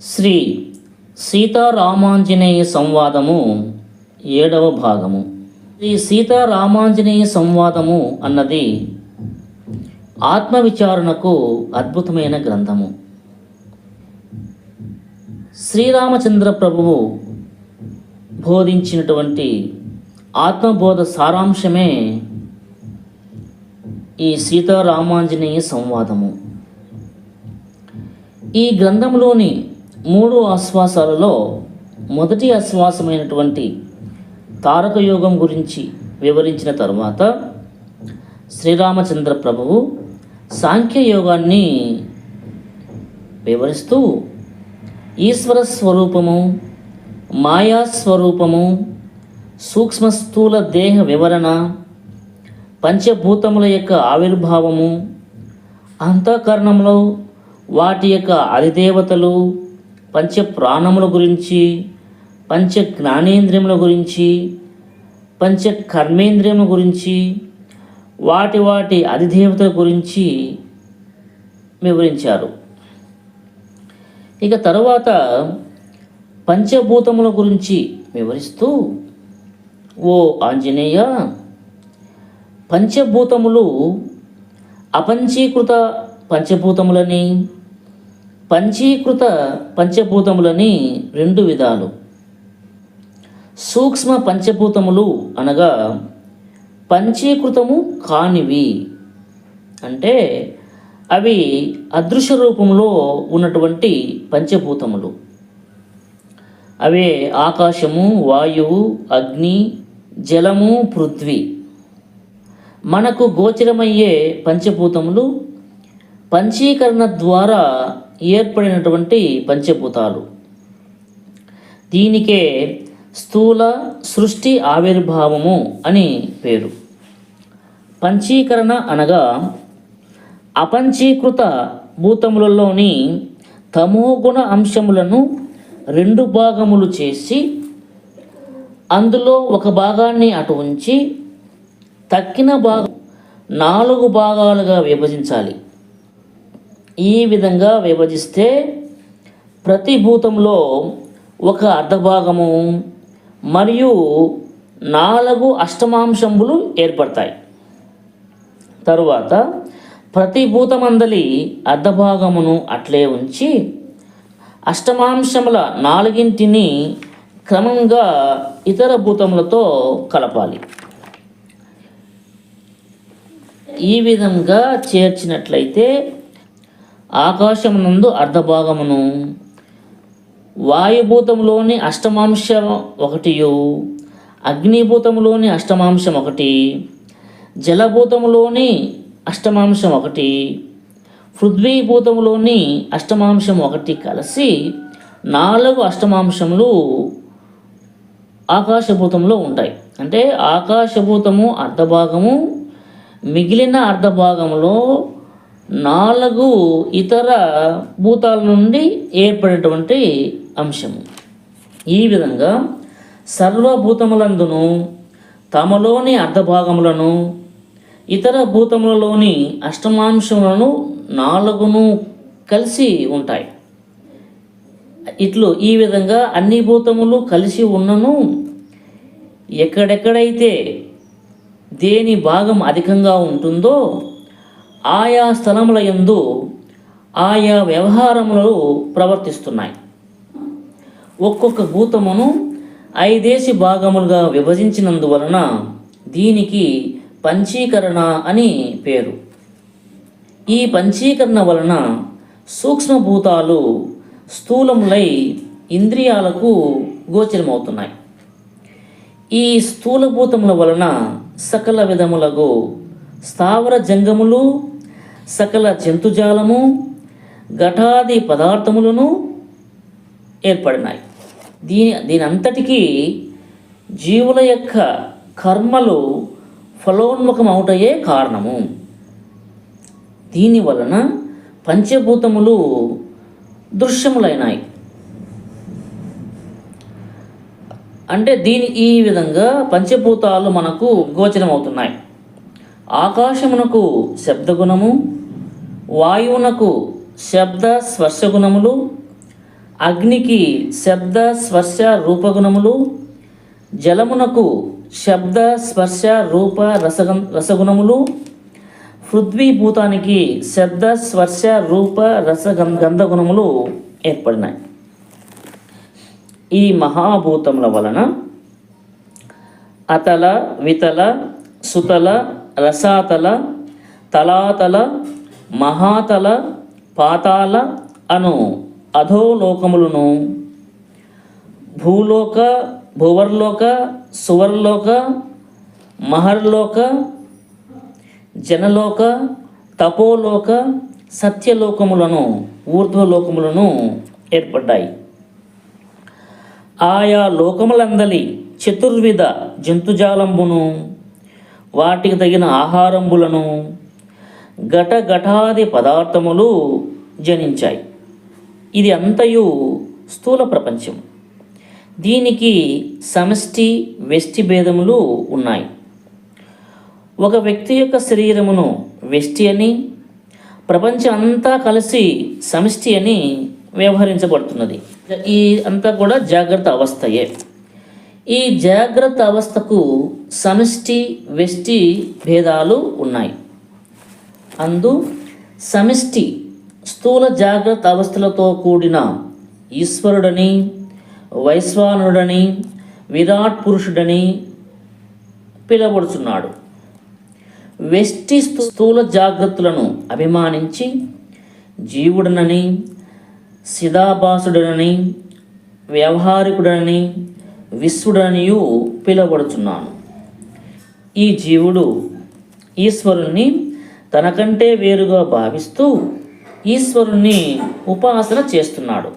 శ్రీ సీతారామాంజనేయ సంవాదము ఏడవ భాగము. శ్రీ సీతారామాంజనేయ సంవాదము అన్నది ఆత్మవిచారణకు అద్భుతమైన గ్రంథము. శ్రీరామచంద్ర ప్రభువు బోధించినటువంటి ఆత్మబోధ సారాంశమే ఈ సీతారామాంజనేయ సంవాదము. ఈ గ్రంథంలోని మూడు ఆశ్వాసాలలో మొదటి ఆశ్వాసమైనటువంటి తారక యోగం గురించి వివరించిన తరువాత శ్రీరామచంద్ర ప్రభువు సాంఖ్య యోగాన్ని వివరిస్తూ ఈశ్వర స్వరూపము మాయా స్వరూపము సూక్ష్మ స్థూల దేహ వివరణ పంచభూతముల యొక్క ఆవిర్భావము అంతఃకరణంలో వాటి యొక్క అధిదేవతలు పంచ ప్రాణముల గురించి పంచ జ్ఞానేంద్రియముల గురించి పంచ కర్మేంద్రియముల గురించి వాటి వాటి అధిదేవతల గురించి వివరించారు. ఇక తరువాత పంచభూతముల గురించి వివరిస్తూ ఓ ఆంజనేయ పంచభూతములు అపంచీకృత పంచభూతములని పంచీకృత పంచభూతములని రెండు విధాలు. సూక్ష్మ పంచభూతములు అనగా పంచీకృతము కానివి. అంటే అవి అదృశ్య రూపంలో ఉన్నటువంటి పంచభూతములు. అవే ఆకాశము వాయువు అగ్ని జలము పృథ్వీ. మనకు గోచరమయ్యే పంచభూతములు పంచీకరణ ద్వారా ఏర్పడినటువంటి పంచభూతాలు. దీనికే స్థూల సృష్టి ఆవిర్భావము అని పేరు. పంచీకరణ అనగా అపంచీకృత భూతములలోని తమోగుణ అంశములను రెండు భాగములు చేసి అందులో ఒక భాగాన్ని అటు ఉంచి తక్కిన భాగం నాలుగు భాగాలుగా విభజించాలి. ఈ విధంగా విభజిస్తే ప్రతి భూతంలో ఒక అర్ధభాగము మరియు నాలుగు అష్టమాంశములు ఏర్పడతాయి. తరువాత ప్రతి భూతమందలి అర్ధభాగమును అట్లే ఉంచి అష్టమాంశముల నాలుగింటిని క్రమంగా ఇతర భూతములతో కలపాలి. ఈ విధంగా చేర్చినట్లయితే ఆకాశమునందు అర్ధభాగమును వాయుభూతంలోని అష్టమాంశం ఒకటియు అగ్నిభూతంలోని అష్టమాంశం ఒకటి జలభూతంలోని అష్టమాంశం ఒకటి పృథ్వీభూతంలోని అష్టమాంశం ఒకటి కలిసి నాలుగు అష్టమాంశములు ఆకాశభూతంలో ఉంటాయి. అంటే ఆకాశభూతము అర్ధభాగము మిగిలిన అర్ధభాగంలో నాలుగు ఇతర భూతాల నుండి ఏర్పడినటువంటి అంశము. ఈ విధంగా సర్వభూతములందును తమలోని అర్ధభాగములను ఇతర భూతములలోని అష్టమాంశములను నాలుగును కలిసి ఉంటాయి. ఇట్లు ఈ విధంగా అన్ని భూతములు కలిసి ఉన్నను ఎక్కడెక్కడైతే దేని భాగం అధికంగా ఉంటుందో ఆయా స్థలముల యందు ఆయా వ్యవహారములు ప్రవర్తిస్తున్నాయి. ఒక్కొక్క భూతమును ఐదేసి భాగములుగా విభజించినందువలన దీనికి పంచీకరణ అని పేరు. ఈ పంచీకరణ వలన సూక్ష్మభూతాలు స్థూలములై ఇంద్రియాలకు గోచరమవుతున్నాయి. ఈ స్థూలభూతముల వలన సకల విధములకు స్థావర జంగములు సకల జంతుజాలము ఘటాది పదార్థములను ఏర్పడినాయి. దీని దీని అంతటికీ జీవుల యొక్క కర్మలు ఫలోన్ముఖం అవుటయే కారణము. దీని వలన పంచభూతములు దృశ్యములైనాయి. అంటే దీని ఈ విధంగా పంచభూతాలు మనకు గోచరమవుతున్నాయి. ఆకాశమునకు శబ్దగుణము వాయువునకు శబ్ద స్పర్శగుణములు అగ్నికి శబ్ద స్పర్శ రూపగుణములు జలమునకు శబ్ద స్పర్శ రూప రసగం రసగుణములు పృథ్వీభూతానికి శబ్ద స్పర్శ రూప రస గం- గంధగుణములు ఏర్పడినాయి. ఈ మహాభూతముల వలన అతల వితల సుతల రసాతల తలాతల మహాతల పాతాల అను అధోలోకములను. భూలోక భువర్లోక సువర్లోక మహర్లోక జనలోక తపోలోక సత్యలోకములను ఊర్ధ్వలోకములను ఏర్పడ్డాయి. ఆయా లోకములందలి చతుర్విధ జంతుజాలంబును వాటికి తగిన ఆహారంబులను ఘట ఘటాది పదార్థములు జనించాయి. ఇది అంతయు స్థూల ప్రపంచం. దీనికి సమష్టి వెష్టి భేదములు ఉన్నాయి. ఒక వ్యక్తి యొక్క శరీరమును వెష్టి అని ప్రపంచం అంతా కలిసి సమిష్టి అని వ్యవహరించబడుతున్నది. ఈ అంతా కూడా జాగ్రత్త అవస్థయే. ఈ జాగ్రత్త అవస్థకు సమష్టి వెష్టి భేదాలు ఉన్నాయి. అందు సమిష్టి స్థూల జాగ్రత్త అవస్థలతో కూడిన ఈశ్వరుడని వైశ్వానుడని విరాట్ పురుషుడని పిలబడుచున్నాడు వెష్టి స్థూల జాగ్రత్తలను అభిమానించి జీవుడనని సిదాభాసుడనని వ్యవహారికుడనని విశ్వడనియు పిలబడుచున్నాను ఈ జీవుడు ఈశ్వరుణ్ణి తనకంటే వేరుగా భావిస్తూ ఈశ్వరుణ్ణి ఉపాసన చేస్తున్నాడు.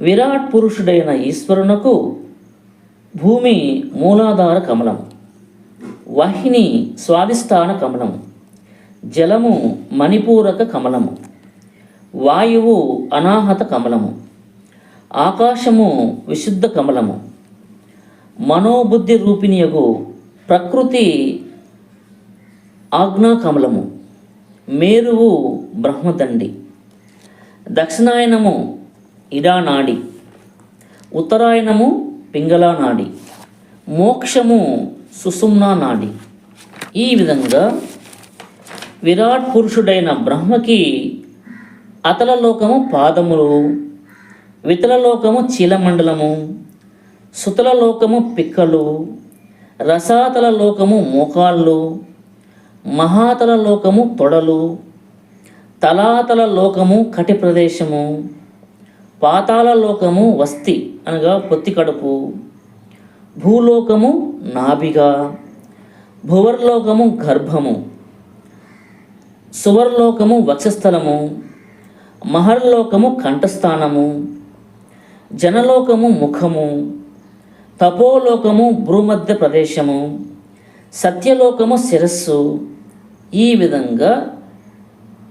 విరాట్ పురుషుడైన ఈశ్వరునకు భూమి మూలాధార కమలం వాహిని స్వాధిష్టాన కమలము జలము మణిపూరక కమలము వాయువు అనాహత కమలము ఆకాశము విశుద్ధ కమలము మనోబుద్ధి రూపిణియగు ప్రకృతి ఆజ్ఞాకమలము. మేరువు బ్రహ్మదండి. దక్షిణాయనము ఇడానాడి ఉత్తరాయణము పింగళా నాడి. మోక్షము సుసుమ్నా నాడి. ఈ విధంగా విరాట్ పురుషుడైన బ్రహ్మకి అతలలోకము పాదములు వితల లోకము చీలమండలము సుతల లోకము పిక్కలు రసాతల లోకము మోకాళ్ళు మహాతల లోకము తొడలు తలాతల లోకము కటి ప్రదేశము పాతాళ లోకము వస్తి అనగా పొత్తి కడుపు భూలోకము నాభిగా భువర్లోకము గర్భము సువర్లోకము వక్షస్థలము మహర్లోకము కంఠస్థానము జనలోకము ముఖము తపోలోకము భూమధ్య ప్రదేశము సత్యలోకము శిరస్సు ఈ విధంగా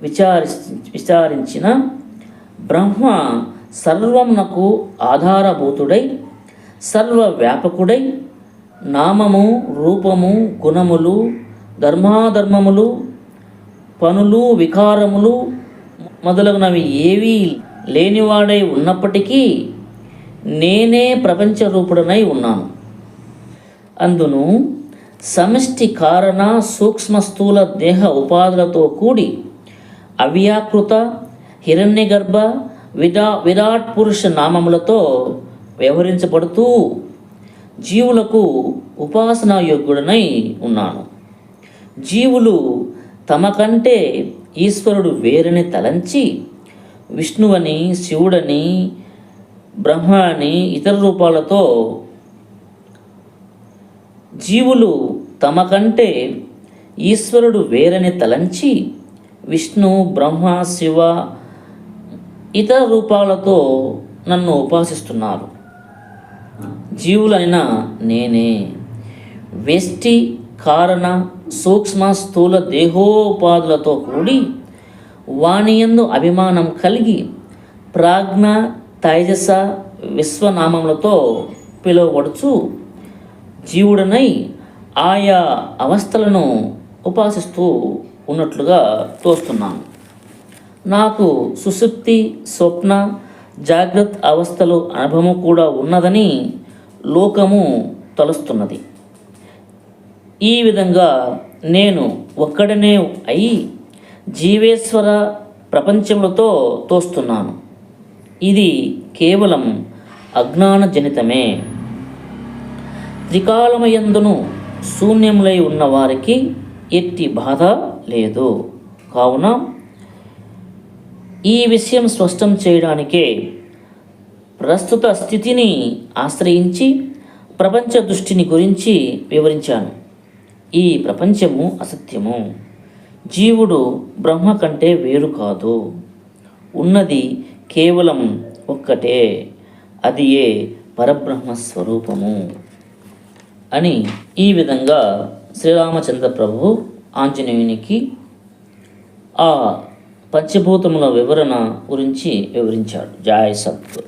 విచారి విచారించిన బ్రహ్మ సర్వమునకు ఆధారభూతుడై సర్వవ్యాపకుడై నామము రూపము గుణములు ధర్మాధర్మములు పనులు వికారములు మొదలగునవి ఏవీ లేనివాడై ఉన్నప్పటికీ నేనే ప్రపంచ రూపుడనై ఉన్నాను. అందును సమష్టి కారణ సూక్ష్మ స్థూల దేహ ఉపాధులతో కూడి అవ్యాకృత హిరణ్యగర్భ విరా విరాట్ పురుష నామములతో వ్యవహరించబడుతూ జీవులకు ఉపాసనాయోగ్యుడనై ఉన్నాను. జీవులు తమ కంటే ఈశ్వరుడు వేరని తలంచి విష్ణువని శివుడని బ్రహ్మ అని ఇతర రూపాలతో జీవులు తమ కంటే ఈశ్వరుడు వేరని తలంచి విష్ణు బ్రహ్మ శివ ఇతర రూపాలతో నన్ను ఉపాసిస్తున్నారు. జీవులైన నేనే. వెష్టి కారణ సూక్ష్మ స్థూల దేహోపాధులతో కూడి వాణియందు అభిమానం కలిగి ప్రాజ్ఞ తైజస విశ్వనామములతో పిలువబడుచు జీవుడనై ఆయా అవస్థలను ఉపాసిస్తూ ఉన్నట్లుగా తోస్తున్నాను. నాకు సుశుక్తి స్వప్న జాగ్రత్త అవస్థలో అనుభవం కూడా ఉన్నదని లోకము తలుస్తున్నది. ఈ విధంగా నేను ఒక్కడనే అయి జీవేశ్వర ప్రపంచములతో తోస్తున్నాను. ఇది కేవలం అజ్ఞానజనితమే. త్రికాలమయందును శూన్యములై ఉన్నవారికి ఎట్టి బాధ లేదు. కావున ఈ విషయం స్పష్టం చేయడానికే ప్రస్తుత స్థితిని ఆశ్రయించి ప్రపంచ దృష్టిని గురించి వివరించాను. ఈ ప్రపంచము అసత్యము. జీవుడు బ్రహ్మ కంటే వేరు కాదు. ఉన్నది కేవలం ఒక్కటే. అది ఏ పరబ్రహ్మ స్వరూపము అని ఈ విధంగా శ్రీరామచంద్ర ప్రభు ఆంజనేయునికి ఆ పంచభూతముల వివరణ గురించి వివరించాడు. జాయ్ సత్వ